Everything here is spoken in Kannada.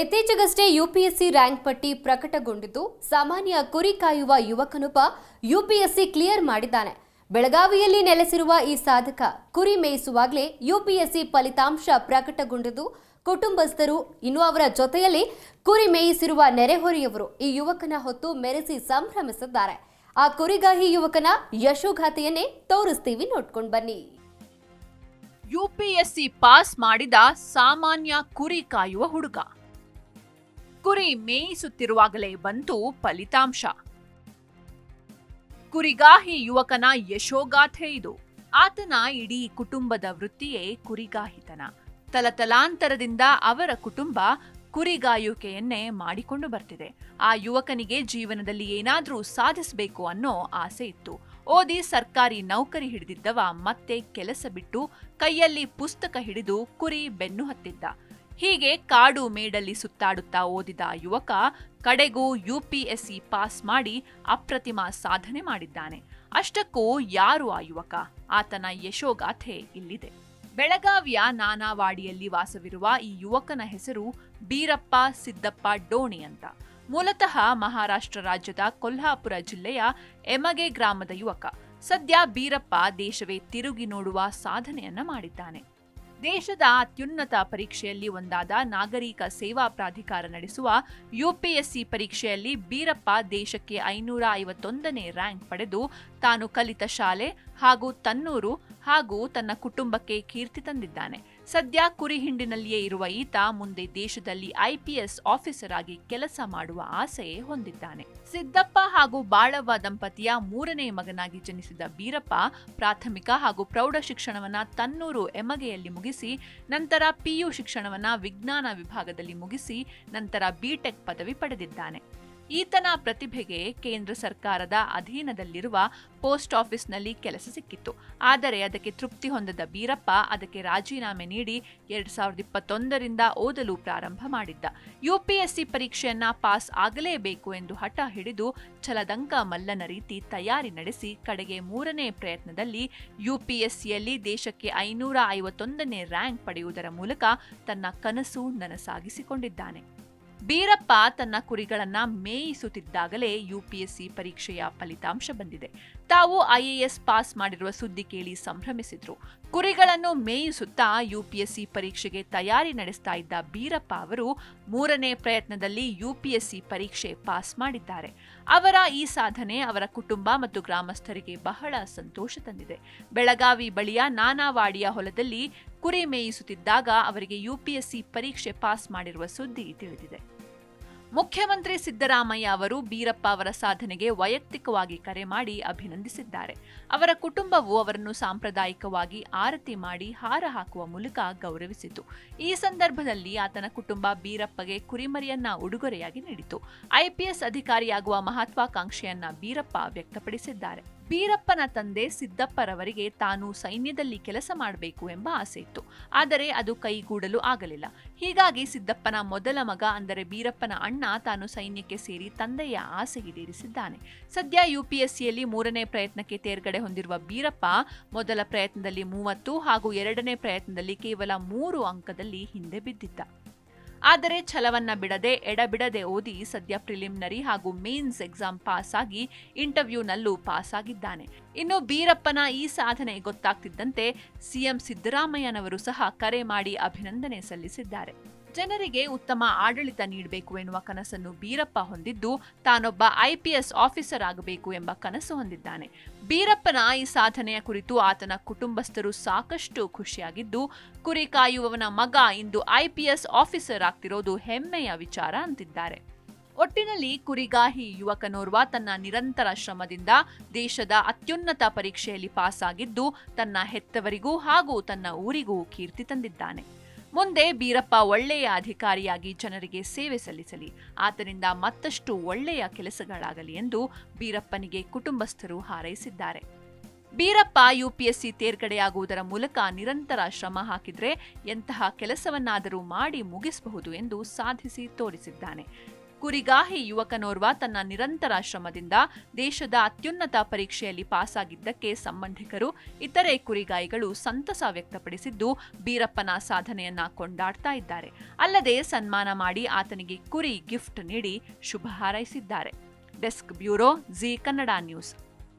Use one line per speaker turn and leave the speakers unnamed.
ಇತ್ತೀಚೆಗಷ್ಟೇ ಯುಪಿಎಸ್ಸಿ ರ್ಯಾಂಕ್ ಪಟ್ಟಿ ಪ್ರಕಟಗೊಂಡಿದ್ದು, ಸಾಮಾನ್ಯ ಕುರಿ ಕಾಯುವ ಯುವಕನೊಬ್ಬ ಯುಪಿಎಸ್ಸಿ ಕ್ಲಿಯರ್ ಮಾಡಿದ್ದಾನೆ. ಬೆಳಗಾವಿಯಲ್ಲಿ ನೆಲೆಸಿರುವ ಈ ಸಾಧಕ ಕುರಿ ಮೇಯಿಸುವಾಗಲೇ ಯುಪಿಎಸ್ಸಿ ಫಲಿತಾಂಶ ಪ್ರಕಟಗೊಂಡಿದ್ದು, ಕುಟುಂಬಸ್ಥರು, ಇನ್ನು ಅವರ ಜೊತೆಯಲ್ಲಿ ಕುರಿ ಮೇಯಿಸಿರುವ ನೆರೆಹೊರೆಯವರು ಈ ಯುವಕನ ಹೊತ್ತು ಮೆರೆಸಿ ಸಂಭ್ರಮಿಸಿದ್ದಾರೆ. ಆ ಕುರಿಗಾಹಿ ಯುವಕನ ಯಶೋಗಾಥೆಯನ್ನೇ ತೋರಿಸ್ತೀವಿ, ನೋಡ್ಕೊಂಡು ಬನ್ನಿ.
ಯುಪಿಎಸ್ಸಿ ಪಾಸ್ ಮಾಡಿದ ಸಾಮಾನ್ಯ ಕುರಿ ಕಾಯುವ ಹುಡುಗ. ಕುರಿ ಮೇಯಿಸುತ್ತಿರುವಾಗಲೇ ಬಂತು ಫಲಿತಾಂಶ. ಕುರಿಗಾಹಿ ಯುವಕನ ಯಶೋಗಾಥೆ ಇದು. ಆತನ ಇಡೀ ಕುಟುಂಬದ ವೃತ್ತಿಯೇ ಕುರಿಗಾಹಿತನ. ತಲತಲಾಂತರದಿಂದ ಅವರ ಕುಟುಂಬ ಕುರಿಗಾಯುಕೆಯನ್ನೇ ಮಾಡಿಕೊಂಡು ಬರ್ತಿದೆ. ಆ ಯುವಕನಿಗೆ ಜೀವನದಲ್ಲಿ ಏನಾದರೂ ಸಾಧಿಸಬೇಕು ಅನ್ನೋ ಆಸೆ ಇತ್ತು. ಓದಿ ಸರ್ಕಾರಿ ನೌಕರಿ ಹಿಡಿದಿದ್ದವ ಮತ್ತೆ ಕೆಲಸ ಬಿಟ್ಟು ಕೈಯಲ್ಲಿ ಪುಸ್ತಕ ಹಿಡಿದು ಕುರಿ ಬೆನ್ನು ಹತ್ತಿದ್ದ. ಹೀಗೆ ಕಾಡು ಮೇಡಲ್ಲಿ ಸುತ್ತಾಡುತ್ತಾ ಓದಿದ ಯುವಕ ಕಡೆಗೂ ಯುಪಿಎಸ್ಸಿ ಪಾಸ್ ಮಾಡಿ ಅಪ್ರತಿಮ ಸಾಧನೆ ಮಾಡಿದ್ದಾನೆ. ಅಷ್ಟಕ್ಕೂ ಯಾರು ಆ ಯುವಕ? ಆತನ ಯಶೋಗಾಥೆ ಇಲ್ಲಿದೆ. ಬೆಳಗಾವಿಯ ನಾನಾವಾಡಿಯಲ್ಲಿ ವಾಸವಿರುವ ಈ ಯುವಕನ ಹೆಸರು ಬೀರಪ್ಪ ಸಿದ್ದಪ್ಪ ಡೋಣಿ ಅಂತ. ಮೂಲತಃ ಮಹಾರಾಷ್ಟ್ರ ರಾಜ್ಯದ ಕೊಲ್ಹಾಪುರ ಜಿಲ್ಲೆಯ ಎಮಗೆ ಗ್ರಾಮದ ಯುವಕ. ಸದ್ಯ ಬೀರಪ್ಪ ದೇಶವೇ ತಿರುಗಿ ನೋಡುವ ಸಾಧನೆಯನ್ನ ಮಾಡಿದ್ದಾನೆ. ದೇಶದ ಅತ್ಯುನ್ನತ ಪರೀಕ್ಷೆಯಲ್ಲಿ ಒಂದಾದ ನಾಗರಿಕ ಸೇವಾ ಪ್ರಾಧಿಕಾರ ನಡೆಸುವ ಯುಪಿಎಸ್ಸಿ ಪರೀಕ್ಷೆಯಲ್ಲಿ ಬೀರಪ್ಪ ದೇಶಕ್ಕೆ ಐನೂರ ಐವತ್ತೊಂದನೇ ರ್ಯಾಂಕ್ ಪಡೆದು ತಾನು ಕಲಿತ ಶಾಲೆ ಹಾಗೂ ತನ್ನೂರು ಹಾಗೂ ತನ್ನ ಕುಟುಂಬಕ್ಕೆ ಕೀರ್ತಿ ತಂದಿದ್ದಾನೆ. ಸದ್ಯ ಕುರಿಹಿಂಡಿನಲ್ಲಿಯೇ ಇರುವ ಈತ ಮುಂದೆ ದೇಶದಲ್ಲಿ ಐಪಿಎಸ್ ಆಫೀಸರ್ ಆಗಿ ಕೆಲಸ ಮಾಡುವ ಆಸೆ ಹೊಂದಿದ್ದಾನೆ. ಸಿದ್ದಪ್ಪ ಹಾಗೂ ಬಾಳವ್ವ ದಂಪತಿಯ ಮೂರನೇ ಮಗನಾಗಿ ಜನಿಸಿದ ಬೀರಪ್ಪ ಪ್ರಾಥಮಿಕ ಹಾಗೂ ಪ್ರೌಢ ಶಿಕ್ಷಣವನ್ನ ತನ್ನೂರು ಎಮಗೆಯಲ್ಲಿ ಮುಗಿಸಿ, ನಂತರ ಪಿಯು ಶಿಕ್ಷಣವನ್ನ ವಿಜ್ಞಾನ ವಿಭಾಗದಲ್ಲಿ ಮುಗಿಸಿ, ನಂತರ ಬಿಟೆಕ್ ಪದವಿ ಪಡೆದಿದ್ದಾನೆ. ಈತನ ಪ್ರತಿಭೆಗೆ ಕೇಂದ್ರ ಸರ್ಕಾರದ ಅಧೀನದಲ್ಲಿರುವ ಪೋಸ್ಟ್ ಆಫೀಸ್ನಲ್ಲಿ ಕೆಲಸ ಸಿಕ್ಕಿತ್ತು. ಆದರೆ ಅದಕ್ಕೆ ತೃಪ್ತಿ ಹೊಂದದ ಬೀರಪ್ಪ ಅದಕ್ಕೆ ರಾಜೀನಾಮೆ ನೀಡಿ ಎರಡ್ ಸಾವಿರದ ಇಪ್ಪತ್ತೊಂದರಿಂದ ಓದಲು ಪ್ರಾರಂಭ ಮಾಡಿದ್ದ. ಯುಪಿಎಸ್ಸಿ ಪರೀಕ್ಷೆಯನ್ನ ಪಾಸ್ ಆಗಲೇಬೇಕು ಎಂದು ಹಠ ಹಿಡಿದು ಛಲದಂಕ ಮಲ್ಲನ ರೀತಿ ತಯಾರಿ ನಡೆಸಿ ಕಡೆಗೆ ಮೂರನೇ ಪ್ರಯತ್ನದಲ್ಲಿ ಯುಪಿಎಸ್ಸಿಯಲ್ಲಿ ದೇಶಕ್ಕೆ ಐನೂರ ಐವತ್ತೊಂದನೇ ರ್ಯಾಂಕ್ ಪಡೆಯುವುದರ ಮೂಲಕ ತನ್ನ ಕನಸು ನನಸಾಗಿಸಿಕೊಂಡಿದ್ದಾನೆ. ಬೀರಪ್ಪ ತನ್ನ ಕುರಿಗಳನ್ನ ಮೇಯಿಸುತ್ತಿದ್ದಾಗಲೇ ಯುಪಿಎಸ್ಸಿ ಪರೀಕ್ಷೆಯ ಫಲಿತಾಂಶ ಬಂದಿದೆ. ತಾವು ಐಎಎಸ್ ಪಾಸ್ ಮಾಡಿರುವ ಸುದ್ದಿ ಕೇಳಿ ಸಂಭ್ರಮಿಸಿದ್ರು. ಕುರಿಗಳನ್ನು ಮೇಯಿಸುತ್ತಾ ಯುಪಿಎಸ್ಸಿ ಪರೀಕ್ಷೆಗೆ ತಯಾರಿ ನಡೆಸ್ತಾ ಇದ್ದ ಬೀರಪ್ಪ ಅವರು ಮೂರನೇ ಪ್ರಯತ್ನದಲ್ಲಿ ಯುಪಿಎಸ್ಸಿ ಪರೀಕ್ಷೆ ಪಾಸ್ ಮಾಡಿದ್ದಾರೆ. ಅವರ ಈ ಸಾಧನೆ ಅವರ ಕುಟುಂಬ ಮತ್ತು ಗ್ರಾಮಸ್ಥರಿಗೆ ಬಹಳ ಸಂತೋಷ ತಂದಿದೆ. ಬೆಳಗಾವಿ ಬಳಿಯ ನಾನಾವಾಡಿಯ ಹೊಲದಲ್ಲಿ ಕುರಿ ಮೇಯಿಸುತ್ತಿದ್ದಾಗ ಅವರಿಗೆ ಯುಪಿಎಸ್ಸಿ ಪರೀಕ್ಷೆ ಪಾಸ್ ಮಾಡಿರುವ ಸುದ್ದಿ ತಿಳಿದಿದೆ. ಮುಖ್ಯಮಂತ್ರಿ ಸಿದ್ದರಾಮಯ್ಯ ಅವರು ಬೀರಪ್ಪ ಅವರ ಸಾಧನೆಗೆ ವೈಯಕ್ತಿಕವಾಗಿ ಕರೆ ಮಾಡಿ ಅಭಿನಂದಿಸಿದ್ದಾರೆ. ಅವರ ಕುಟುಂಬವು ಅವರನ್ನು ಸಾಂಪ್ರದಾಯಿಕವಾಗಿ ಆರತಿ ಮಾಡಿ ಹಾರ ಹಾಕುವ ಮೂಲಕ ಗೌರವಿಸಿತು. ಈ ಸಂದರ್ಭದಲ್ಲಿ ಆತನ ಕುಟುಂಬ ಬೀರಪ್ಪಗೆ ಕುರಿಮರಿಯನ್ನ ಉಡುಗೊರೆಯಾಗಿ ನೀಡಿತು. ಐಪಿಎಸ್ ಅಧಿಕಾರಿಯಾಗುವ ಮಹತ್ವಾಕಾಂಕ್ಷೆಯನ್ನ ಬೀರಪ್ಪ ವ್ಯಕ್ತಪಡಿಸಿದ್ದಾರೆ. ಬೀರಪ್ಪನ ತಂದೆ ಸಿದ್ದಪ್ಪರವರಿಗೆ ತಾನು ಸೈನ್ಯದಲ್ಲಿ ಕೆಲಸ ಮಾಡಬೇಕು ಎಂಬ ಆಸೆ ಇತ್ತು. ಆದರೆ ಅದು ಕೈಗೂಡಲು ಆಗಲಿಲ್ಲ. ಹೀಗಾಗಿ ಸಿದ್ದಪ್ಪನ ಮೊದಲ ಮಗ ಅಂದರೆ ಬೀರಪ್ಪನ ಅಣ್ಣ ತಾನು ಸೈನ್ಯಕ್ಕೆ ಸೇರಿ ತಂದೆಯ ಆಸೆ ಈಡೇರಿಸಿದ್ದಾನೆ. ಸದ್ಯ ಯುಪಿಎಸ್ಸಿಯಲ್ಲಿ ಮೂರನೇ ಪ್ರಯತ್ನಕ್ಕೆ ತೇರ್ಗಡೆ ಹೊಂದಿರುವ ಬೀರಪ್ಪ ಮೊದಲ ಪ್ರಯತ್ನದಲ್ಲಿ ಮೂವತ್ತು ಹಾಗೂ ಎರಡನೇ ಪ್ರಯತ್ನದಲ್ಲಿ ಕೇವಲ ಮೂರು ಅಂಕದಲ್ಲಿ ಹಿಂದೆ ಬಿದ್ದಿದ್ದ. ಆದರೆ ಛಲವನ್ನ ಬಿಡದೆ, ಎಡಬಿಡದೆ ಓದಿ ಸದ್ಯ ಪ್ರಿಲಿಮಿನರಿ ಹಾಗೂ ಮೇನ್ಸ್ ಎಕ್ಸಾಮ್ ಪಾಸ್ ಆಗಿ ಇಂಟರ್ವ್ಯೂನಲ್ಲೂ ಪಾಸ್ ಆಗಿದ್ದಾನೆ ಇನ್ನು ಬೀರಪ್ಪನ ಈ ಸಾಧನೆ ಗೊತ್ತಾಗ್ತಿದ್ದಂತೆ ಸಿಎಂ ಸಿದ್ದರಾಮಯ್ಯನವರು ಸಹ ಕರೆ ಮಾಡಿ ಅಭಿನಂದನೆ ಸಲ್ಲಿಸಿದ್ದಾರೆ. ಜನರಿಗೆ ಉತ್ತಮ ಆಡಳಿತ ನೀಡಬೇಕು ಎನ್ನುವ ಕನಸನ್ನು ಬೀರಪ್ಪ ಹೊಂದಿದ್ದು ತಾನೊಬ್ಬ ಐಪಿಎಸ್ ಆಫೀಸರ್ ಆಗಬೇಕು ಎಂಬ ಕನಸು ಹೊಂದಿದ್ದಾನೆ. ಬೀರಪ್ಪನ ಈ ಸಾಧನೆಯ ಕುರಿತು ಆತನ ಕುಟುಂಬಸ್ಥರು ಸಾಕಷ್ಟು ಖುಷಿಯಾಗಿದ್ದು, ಕುರಿ ಕಾಯುವವನ ಮಗ ಇಂದು ಐಪಿಎಸ್ ಆಫೀಸರ್ ಆಗ್ತಿರೋದು ಹೆಮ್ಮೆಯ ವಿಚಾರ ಅಂತಿದ್ದಾರೆ. ಒಟ್ಟಿನಲ್ಲಿ ಕುರಿಗಾಹಿ ಯುವಕನೋರ್ವ ತನ್ನ ನಿರಂತರ ಶ್ರಮದಿಂದ ದೇಶದ ಅತ್ಯುನ್ನತ ಪರೀಕ್ಷೆಯಲ್ಲಿ ಪಾಸಾಗಿದ್ದು, ತನ್ನ ಹೆತ್ತವರಿಗೂ ಹಾಗೂ ತನ್ನ ಊರಿಗೂ ಕೀರ್ತಿ ತಂದಿದ್ದಾನೆ. ಮುಂದೆ ಬೀರಪ್ಪ ಒಳ್ಳೆಯ ಅಧಿಕಾರಿಯಾಗಿ ಜನರಿಗೆ ಸೇವೆ ಸಲ್ಲಿಸಲಿ. ಆದ್ದರಿಂದ ಮತ್ತಷ್ಟು ಒಳ್ಳೆಯ ಕೆಲಸಗಳಾಗಲಿ ಎಂದು ಬೀರಪ್ಪನಿಗೆ ಕುಟುಂಬಸ್ಥರು ಹಾರೈಸಿದ್ದಾರೆ. ಬೀರಪ್ಪ ಯುಪಿಎಸ್ಸಿ ತೇರ್ಗಡೆಯಾಗುವುದರ ಮೂಲಕ ನಿರಂತರ ಶ್ರಮ ಹಾಕಿದ್ರೆ ಎಂತಹ ಕೆಲಸವನ್ನಾದರೂ ಮಾಡಿ ಮುಗಿಸಬಹುದು ಎಂದು ಸಾಧಿಸಿ ತೋರಿಸಿದ್ದಾನೆ. ಕುರಿಗಾಹಿ ಯುವಕನೋರ್ವ ತನ್ನ ನಿರಂತರ ಶ್ರಮದಿಂದ ದೇಶದ ಅತ್ಯುನ್ನತ ಪರೀಕ್ಷೆಯಲ್ಲಿ ಪಾಸಾಗಿದ್ದಕ್ಕೆ ಸಂಬಂಧಿಕರು, ಇತರೆ ಕುರಿಗಾಯಿಗಳು ಸಂತಸ ವ್ಯಕ್ತಪಡಿಸಿದ್ದು ಬೀರಪ್ಪನ ಸಾಧನೆಯನ್ನ ಕೊಂಡಾಡ್ತಾ ಇದ್ದಾರೆ. ಅಲ್ಲದೆ ಸನ್ಮಾನ ಮಾಡಿ ಆತನಿಗೆ ಕುರಿ ಗಿಫ್ಟ್ ನೀಡಿ ಶುಭ ಹಾರೈಸಿದ್ದಾರೆ. Desk bureau Zee Kannada news.